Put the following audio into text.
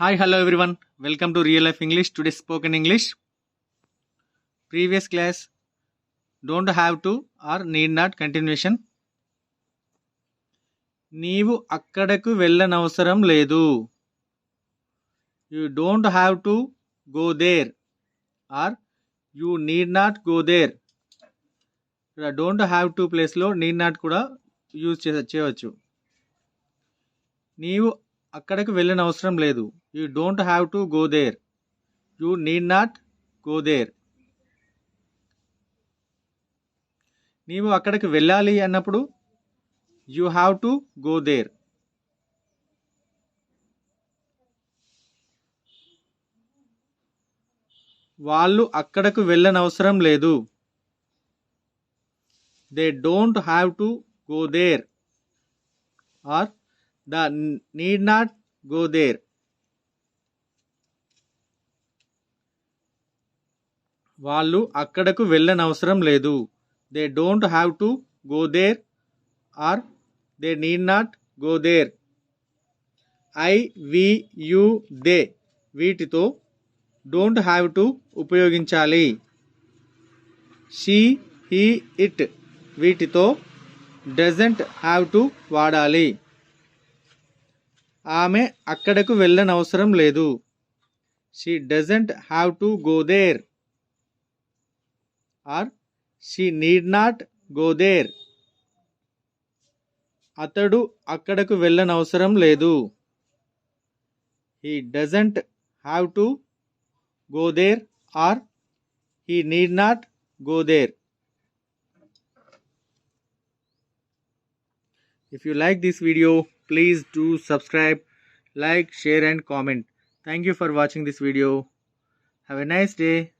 Hi hello everyone welcome to real life English today spoken English previous class don't have to or need not continuation నీవు అక్కడకు వెళ్ళనవసరం లేదు. You don't have to go there or you need not go there ఇక్కడ don't have to ప్లేస్లో need not కూడా use చేయవచ్చు. నీవు అక్కడికి వెళ్ళిన అవసరం లేదు. You don't have to go there you need not go there నీవు అక్కడికి వెళ్ళాలి అన్నప్పుడు you have to go there వాళ్ళు అక్కడకు వెళ్ళనవసరం లేదు. They don't have to go there or the need not go there. వాళ్ళు అక్కడకు వెళ్ళనవసరం లేదు. They don't have to go there or they need not go there. I we you they వీటితో don't have to ఉపయోగించాలి. She he it వీటితో doesn't have to వాడాలి. ఆమె అక్కడకు వెళ్ళనవసరం లేదు. She doesn't have to go there or she need not go there అతడు అక్కడకు వెళ్ళనవసరం లేదు. He doesn't have to go there or he need not go there If you like this video, please do subscribe, like, share and comment. Thank you for watching this video. Have a nice day.